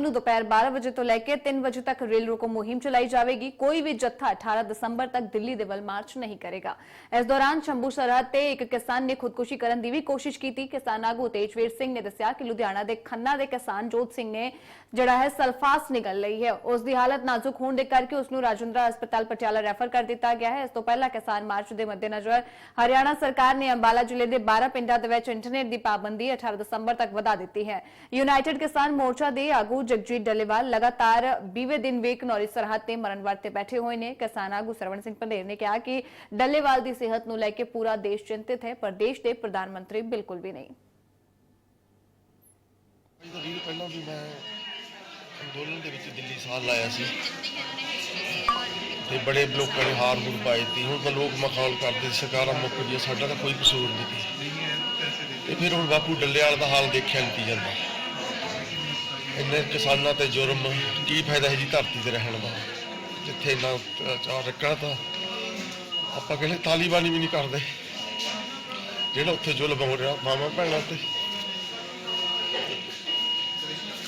ਨੂੰ ਦੁਪਹਿਰ 12 ਵਜੇ ਤੋਂ ਲੈ ਕੇ 3 ਵਜੇ ਤੱਕ ਰੇਲ ਰੋਕੋ ਮੁਹਿੰਮ ਚਲਾਈ ਜਾਵੇਗੀ। ਕੋਈ ਵੀ ਜੱਥਾ 18 ਦਸੰਬਰ ਤੱਕ ਦਿੱਲੀ ਦੇ ਵੱਲ ਮਾਰਚ ਨਹੀਂ ਕਰੇਗਾ। ਇਸ ਦੌਰਾਨ ਸ਼ੰਭੂ ਸਰਹੱਦ ਤੇ ਇੱਕ ਕਿਸਾਨ ਨੇ ਖੁਦਕੁਸ਼ੀ ਕਰਨ ਦੀ ਵੀ ਕੋਸ਼ਿਸ਼ ਕੀਤੀ। ਕਿਸਾਨ ਆਗੂ ਤੇਜਵੀਰ ਸਿੰਘ ਨੇ ਦੱਸਿਆ ਕਿ ਲੁਧਿਆਣਾ ਦੇ ਖੰਨਾ ਦੇ ਕਿਸਾਨ ਜੋਤ ਸਿੰਘ ਨੇ ਜਿਹੜਾ ਹੈ ਸਲਫਾਸ ਨਿਕਲ ਲਈ ਹੈ। ਉਸ ਦੀ ਹਾਲਤ ਨਾਜ਼ੁਕ ਹੋਣ ਦੇ ਕਰਕੇ ਉਸ ਨੂੰ ਰਾਜਿੰਦਰਾ ਹਸਪਤਾਲ ਪਟਿਆਲਾ ਰੈਫਰ ਕਰ ਦਿੱਤਾ ਗਿਆ ਹੈ। ਇਸ ਤੋਂ ਪਹਿਲਾਂ ਕਿਸਾਨ ਮਾਰਚ ਦੇ ਮੱਦੇਨਜ਼ਰ ਹਰਿਆਣਾ ਸਰਕਾਰ ਨੇ ਅੰਬਾਲਾ ਜ਼ਿਲ੍ਹੇ ਦੇ 12 ਪਿੰਡਾਂ ਦੇ ਵਿੱਚ ਇੰਟਰਨੈਟ ਦੀ ਪਾਬੰਦੀ 18 ਦਸੰਬਰ ਤੱਕ ਵਧਾ ਦਿੱਤੀ ਹੈ। ਯੂਨਾਈਟਿਡ ਕਿਸਾਨ ਮੋਰਚਾ ਦੇ ਆਗੂ ਜਗਜੀਤ ਡੱਲੇਵਾਲ ਲਗਾਤਾਰ 20ਵੇਂ ਦਿਨ ਵੀ ਕਨੌਰੀ ਸਰਹੱਦ ਤੇ ਮਰਨ ਤੇ ਬੈਠੇ ਹੋਏ ਨੇ। ਕਿਸਾਨ ਆਗੂ ਸਰਵਣ ਸਿੰਘ ਪੰਡੇਰ ਨੇ ਕਿਹਾ ਕਿ ਡੱਲੇਵਾਲ ਦੀ ਸਿਹਤ ਨੂੰ ਲੈ ਕੇ ਪੂਰਾ ਦੇਸ਼ ਚਿੰਤਿਤ ਹੈ, ਪਰ ਦੇਸ਼ ਦੇ ਪ੍ਰਧਾਨ ਮੰਤਰੀ ਬਿਲਕੁਲ ਵੀ ਨਹੀਂ। ਅੱਜ ਪਹਿਲਾਂ ਵੀ ਮੈਂ ਅੰਦੋਲਨ ਦੇ ਵਿੱਚ ਦਿੱਲੀ ਸਾਲ ਲਾਇਆ ਸੀ। ਤੇ ਬੜੇ ਲੋਕਾਂ ਨੇ ਹਾਰ ਹੁਰ ਪਾਈ ਤੀ ਹੁਣ ਤਾਂ ਲੋਕ ਮਖੌਲ ਕਰਦੇ, ਸਰਕਾਰਾਂ ਮੁੱਕ ਗਈਆਂ, ਸਾਡਾ ਤਾਂ ਕੋਈ ਕਸੂਰ ਨਹੀਂ ਤੇ ਫਿਰ ਹੁਣ ਬਾਪੂ ਡੱਲੇਵਾਲ ਦਾ ਹਾਲ ਦੇਖਿਆ ਨਹੀਂ ਜਾਂਦਾ। ਇੰਨੇ ਕਿਸਾਨਾਂ ਤੇ ਜੁਰਮ ਕੀ ਫਾਇਦਾ ਹੈ ਜੀ ਧਰਤੀ ਤੇ ਰਹਿਣ ਦਾ? ਜਿੱਥੇ ਨਾ ਚਾਰ ਰੱਖਣਾ ਤਾਂ ਆਪਾਂ ਕਹਿੰਦੇ ਤਾਲੀਬਾਨੀ ਵੀ ਨਹੀਂ ਕਰਦੇ। ਜਿਹੜਾ ਉੱਥੇ ਜ਼ੁਲਮ ਹੋ ਰਿਹਾ ਮਾਮਾ ਭੈਣਾਂ ਤੇ।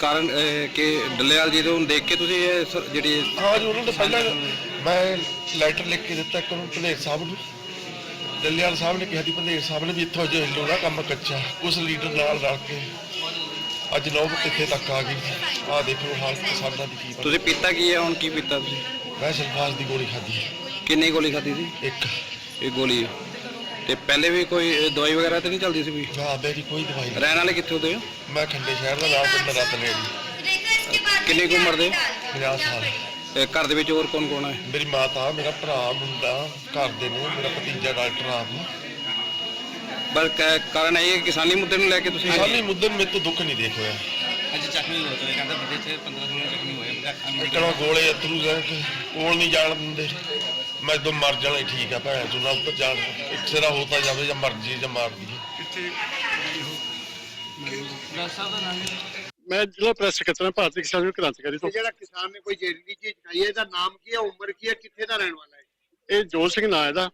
ਕਾਰਨ ਅਹ, ਕਿ ਡੱਲੇਵਾਲ ਜੀ ਨੂੰ ਦੇਖ ਕੇ ਤੁਸੀਂ ਇਹ ਸ- ਜਿਹੜੀ ਹਾਂ ਜੀ ਉਹਨਾਂ ਨੇ ਪਹਿਲਾਂ ਮੈਂ ਲੈਟਰ ਲਿਖ ਕੇ ਦਿੱਤਾ ਇੱਕ ਨੂੰ ਭਲੇਰ ਸਾਹਿਬ ਨੂੰ। ਦੱਲਿਆਲ ਸਾਹਿਬ ਨੇ ਕਿਹਾ ਸੀ ਭਲੇਰ ਸਾਹਿਬ ਨੇ ਵੀ ਇੱਥੋਂ ਜੇ ਲੋੜਾ ਕੰਮ ਕੱਚਾ ਉਸ ਲੀਡਰ ਨਾਲ ਰਲ ਕੇ ਅੱਜ ਨੌਬਤ ਇੱਥੇ ਤੱਕ ਆ ਗਈ ਆਹ ਦੇਖੋ ਹਾਲਤ ਕਿਸਾਨਾਂ ਦੀ ਕੀ ਬਣੀ। ਤੁਸੀਂ ਪੀਤਾ ਕੀ ਹੈ? ਹੁਣ ਕੀ ਪੀਤਾ ਤੁਸੀਂ? ਮੈਂ ਸਲਫਾਸ ਦੀ ਗੋਲੀ ਖਾਧੀ ਕਿੰਨੀ ਗੋਲੀ ਖਾਧੀ ਸੀ? ਇੱਕ। ਇਹ ਗੋਲੀ ਤੇ ਪਹਿਲੇ ਵੀ ਕੋਈ ਅਹ, ਦਵਾਈ ਵਗੈਰਾ ਤੇ ਨਹੀਂ ਚੱਲਦੀ ਸੀ ਕੋਈ ਨਾ ਮੇਰੀ ਕੋਈ ਦਵਾਈ ਨਹੀਂ। ਰਹਿਣ ਵਾਲੇ ਕਿੱਥੇ ਹੁੰਦੇ ਹੋ ਮੈਂ ਖੰਡੇ ਸ਼ਹਿਰ ਦਾ ਨਾਮ ਪਿੰਡ ਰਤਨੇੜੀ ਕਿੰਨੀ ਕੁ ਉਮਰ ਦੇ? 50 ਸਾਲ। ਤੇ ਘਰ ਦੇ ਵਿੱਚ ਹੋਰ ਕੌਣ ਕੌਣ ਹੈ? ਮੇਰੀ ਮਾਤਾ ਮੇਰਾ ਭਰਾ ਮੁੰਡਾ ਘਰ ਦੇ ਨੇ ਮੇਰਾ ਭਤੀਜਾ ਡਾਕਟਰ ਆਪ। ਪਰ ਕ- ਕਾਰਨ ਇਹ ਹੈ ਕਿ ਕਿਸਾਨੀ ਮੁੱਦੇ ਨੂੰ ਲੈ ਕੇ ਤੁਸੀਂ ਸਾਲੀ ਮੁੱਦੇ ਨੂੰ ਮੇਰੇ ਤੋਂ ਦੁੱਖ ਨਹੀਂ ਦੇਖ ਹੋਇਆ ਅੱਜ ਜ਼ਖਮੀ ਹੋ ਚੁੱਕੇ ਕਹਿੰਦਾ ਬੰਦੇ ਚ 15 16 ਜ਼ਖਮੀ ਹੋਏ ਮੇਰੇ ਅੱਖਾਂ ਨੂੰ ਇਕਣਾ ਗੋਲੇ ਅਤਰੂ ਜਾਣ ਕੇ ਕੋਲ ਨਹੀਂ ਜਾਣ ਦਿੰਦੇ। ਮੈਂ ਜਦੋਂ ਮਰ ਜਾਣਾ ਹੀ ਠੀਕ ਆ ਭੈਣ ਚੋਂ ਨਾ ਉੱਪਰ ਜਾਣ। ਇੱਕ ਸਿਰਾ ਹੋਤਾ ਜਾਵੇ ਜਾਂ ਮਰ ਜੀ ਜਾਂ ਮਾਰ ਦੀ ਦਾ ਮੈਂ ਜ਼ਿਲ੍ਹਾ ਪ੍ਰੈਸ ਸਕੱਤਰ ਹਾਂ ਭਾਰਤੀ ਕਿਸਾਨ ਯੂਨੀਅਨ ਕ੍ਰਾਂਤੀਕਾਰੀ ਤੋਂ। ਤੇ ਜਿਹੜਾ ਕਿਸਾਨ ਨੇ ਕੋਈ ਜ਼ਹਿਰੀਲੀ ਚੀਜ਼ ਖਾਈ ਹੈ ਇਹਦਾ ਨਾਮ ਕੀ ਹੈ ਉਮਰ ਕੀ ਹੈ ਕਿੱਥੇ ਦਾ ਰਹਿਣ ਵਾਲਾ ਹੈ? ਇਹ ਜੋਤ ਸਿੰਘ ਨਾਂ ਇਹਦਾ।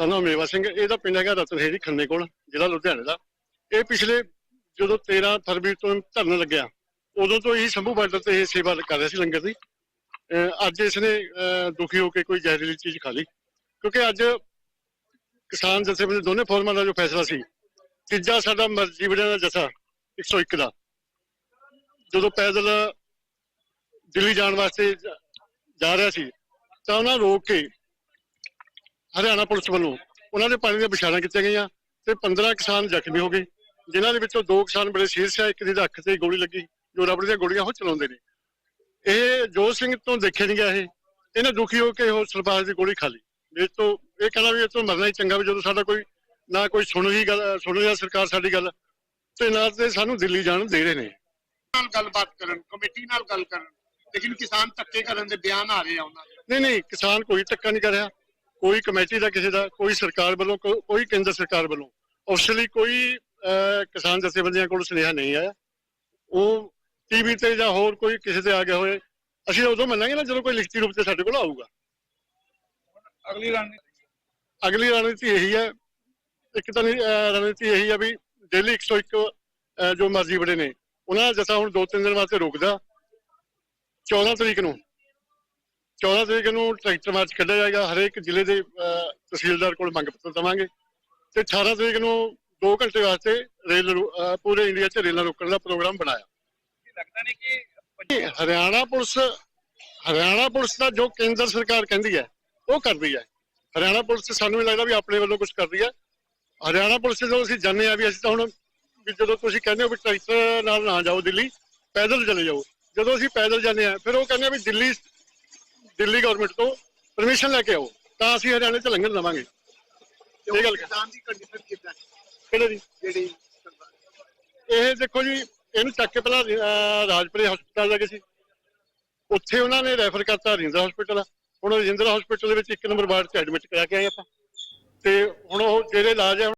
ਸਾਨੂੰ ਮੇਵਾ ਸਿੰਘ ਇਹਦਾ ਪਿੰਡ ਹੈਗਾ ਰਤਨਹੇੜੀ ਖੰਨੇ ਕੋਲ, ਜ਼ਿਲ੍ਹਾ ਲੁਧਿਆਣੇ ਦਾ। ਇਹ ਪਿਛਲੇ ਜਦੋਂ 13 ਫਰਵਰੀ ਤੋਂ ਧਰਨ ਲੱਗਿਆ, ਉਦੋਂ ਤੋਂ ਹੀ ਸ਼ੰਭੂ ਬਾਰਡਰ ਤੇ ਇਹ ਸੇਵਾ ਕਰ ਰਿਹਾ ਸੀ ਲੰਗਰ ਦੀ। ਅੱਜ ਇਸਨੇ, ਅਹ ਦੁਖੀ ਹੋ ਕੇ ਕੋਈ ਜ਼ਹਿਰੀਲੀ ਚੀਜ਼ ਖਾ ਲਈ। ਕਿਉਂਕਿ ਅੱਜ ਕਿਸਾਨ ਜਥੇਬੰਦੀ ਦੋਨੇ ਫੋਰਮਾਂ ਦਾ ਜੋ ਫੈਸਲਾ ਸੀ, ਤੀਜਾ ਸਾਡਾ ਮਰਜ਼ੀ ਵੜਿਆ ਦਾ ਜਥਾ 101 ਦਾ। ਜਦੋਂ ਪੈਦਲ ਦਿੱਲੀ ਜਾਣ ਵਾਸਤੇ ਜਾ ਰਿਹਾ ਸੀ, ਤਾਂ ਉਹਨਾਂ ਰੋਕ ਕੇ ਹਰਿਆਣਾ ਪੁਲਿਸ ਵੱਲੋਂ ਉਹਨਾਂ ਦੇ ਪਾਣੀ ਦੀਆਂ ਵਿਛਾੜਾਂ ਕੀਤੀਆਂ ਗਈਆਂ ਤੇ 15 ਕਿਸਾਨ ਜ਼ਖਮੀ ਹੋ ਗਏ ਜਿਨ੍ਹਾਂ ਦੇ ਵਿੱਚੋਂ ਦੋ ਕਿਸਾਨ ਬੜੇ ਸੀਰੀਅਸ ਆ ਇੱਕ ਦੀ ਅੱਖ ਤੇ ਗੋਲੀ ਲੱਗੀ ਜੋ ਰਬੜ ਦੀਆਂ ਗੋਲੀਆਂ ਉਹ ਚਲਾਉਂਦੇ ਨੇ। ਇਹ ਜੋਤ ਸਿੰਘ ਤੋਂ ਦੇਖਿਆ ਨਹੀਂ ਗਿਆ ਇਹ ਇਹਨੇ ਦੁਖੀ ਹੋ ਕੇ ਉਹ ਸਰਪਾਸ ਦੀ ਗੋਲੀ ਖਾ ਲਈ। ਇਹ ਤੋਂ ਇਹ ਕਹਿੰਦਾ ਵੀ ਇਹ ਤੋਂ ਮਰਨਾ ਹੀ ਚੰਗਾ ਵੀ ਜਦੋਂ ਸਾਡਾ ਕੋਈ ਨਾ ਕੋਈ ਸੁਣ ਰਹੀ ਗੱਲ ਸੁਣ ਰਿਹਾ ਸਰਕਾਰ ਸਾਡੀ ਗੱਲ ਤੇ ਨਾ ਤੇ ਸਾਨੂੰ ਦਿੱਲੀ ਜਾਣ ਦੇ ਰਹੇ ਨੇ। ਨਾਲ ਗੱਲਬਾਤ ਕਰਨ ਕਮੇਟੀ ਨਾਲ ਗੱਲ ਕਰਨ ਲੇਕਿਨ ਕਿਸਾਨ ਧੱਕੇ ਕਰਨ ਦੇ ਬਿਆਨ ਆ ਰਹੇ ਆ ਉਹਨਾਂ ਦੇ। ਨਹੀਂ ਨਹੀਂ ਕਿਸਾਨ ਕੋਈ ਧੱਕਾ ਨਹੀਂ ਕਰ ਰਿਹਾ। ਕੋਈ ਕਮੇਟੀ ਦਾ ਕਿਸੇ ਦਾ ਕੋਈ ਸਰਕਾਰ ਵੱਲੋਂ ਕੋਈ ਕੇਂਦਰ ਸਰਕਾਰ ਵੱਲੋਂ ਅਫਸਲੀ ਕੋਈ ਕਿਸਾਨ ਜਥੇਬੰਦੀਆਂ ਕੋਲ ਸੁਨੇਹਾ ਨਹੀਂ ਆਇਆ। ਉਹ ਟੀਵੀ ਤੇ ਜਾਂ ਹੋਰ ਕੋਈ ਕਿਸੇ ਤੇ ਆ ਗਿਆ ਹੋਏ ਅਸੀਂ ਉਦੋਂ ਮੰਨਾਂਗੇ ਨਾ ਜਦੋਂ ਕੋਈ ਲਿਖਤੀ ਰੂਪ ਤੇ ਸਾਡੇ ਕੋਲ ਆਊਗਾ। ਅਗਲੀ ਰਣਨੀਤੀ। ਅਗਲੀ ਰਣਨੀਤੀ ਇਹੀ ਹੈ ਇੱਕ ਤਾਂ ਰਣਨੀਤੀ ਇਹੀ ਹੈ ਵੀ ਡੇਲੀ 101 ਅਹ, ਜੋ ਮਰਜ਼ੀ ਬੜੇ ਨੇ ਉਹਨਾਂ ਦਾ ਜਥਾ ਹੁਣ ਦੋ ਤਿੰਨ ਦਿਨ ਵਾਸਤੇ ਰੁਕਦਾ। 14 ਤਰੀਕ ਨੂੰ 14 ਤਰੀਕ ਨੂੰ ਟਰੈਕਟਰ ਮਾਰਚ ਕੱਢਿਆ ਜਾਏਗਾ ਹਰੇਕ ਜ਼ਿਲ੍ਹੇ ਦੇ ਤਹਿਸੀਲਦਾਰ ਕੋਲ ਮੰਗ ਪੱਤਰ ਦਵਾਂਗੇ। ਤੇ 18 ਤਰੀਕ ਨੂੰ 2 ਘੰਟੇ ਵਾਸਤੇ ਰੇਲ ਪੂਰੇ ਇੰਡੀਆ 'ਚ ਰੇਲਾਂ ਰੋਕਣ ਦਾ ਪ੍ਰੋਗਰਾਮ ਬਣਾਇਆ। ਲੱਗਦਾ ਨਹੀਂ ਕਿ ਹਰਿਆਣਾ ਪੁਲਿਸ ਹਰਿਆਣਾ ਪੁਲਿਸ ਦਾ ਜੋ ਕੇਂਦਰ ਸਰਕਾਰ ਕਹਿੰਦੀ ਹੈ ਉਹ ਕਰਦੀ ਹੈ। ਹਰਿਆਣਾ ਪੁਲਿਸ ਸਾਨੂੰ ਵੀ ਲੱਗਦਾ ਵੀ ਆਪਣੇ ਵੱਲੋਂ ਕੁਝ ਕਰਦੀ ਹੈ। ਹਰਿਆਣਾ ਪੁਲਿਸ ਜਦੋਂ ਅਸੀਂ ਜਾਣਦੇ ਆ ਵੀ ਅਸੀਂ ਤਾਂ ਹੁਣ ਵੀ ਜਦੋਂ ਤੁਸੀਂ ਕਹਿੰਦੇ ਹੋ ਵੀ ਟਰੈਕਟਰ ਨਾਲ ਨਾ ਜਾਓ ਦਿੱਲੀ ਪੈਦਲ ਚਲੇ ਜਾਓ। ਜਦੋਂ ਅਸੀਂ ਪੈਦਲ ਜਾਂਦੇ ਆ ਫਿਰ ਉਹ ਕਹਿੰਦੇ ਆ ਵੀ ਦਿੱਲੀ ਦਿੱਲੀ ਗਵਰਨਮੈਂਟ ਤੋਂ ਪਰਮਿਸ਼ਨ ਲੈ ਕੇ ਆਓ ਤਾਂ ਅਸੀਂ ਹਰਿਆਣੇ ਚ ਲੰਘਣ ਦੇਵਾਂਗੇ। ਇਹ ਗੱਲ ਉਹ ਕਿਸਾਨ ਦੀ ਕੰਡੀਸ਼ਨ ਕਿੱਦਾਂ ਹੈ? ਕਿਹੜੇ ਦੀ? ਜਿਹੜੀ ਇਹ ਦੇਖੋ ਜੀ ਇਹਨੂੰ ਚੱਕ ਕੇ ਪਹਿਲਾਂ ਰਾਜਪੁਰੇ ਹਸਪਤਾਲ ਲੈ ਗਏ ਸੀ। ਉੱਥੇ ਉਹਨਾਂ ਨੇ ਰੈਫਰ ਕਰਤਾ ਰਿੰਦਰ ਹਸਪੀਟਲ ਹੁਣ ਰਿੰਦਰ ਹਸਪੀਟਲ ਦੇ ਵਿੱਚ ਇੱਕ ਨੰਬਰ ਵਾਰਡ 'ਚ ਐਡਮਿਟ ਕਰਾ ਕੇ ਆਏ ਆਪਾਂ। ਤੇ ਹੁਣ ਉਹ ਜਿਹੜੇ ਇਲਾਜ ਹੈ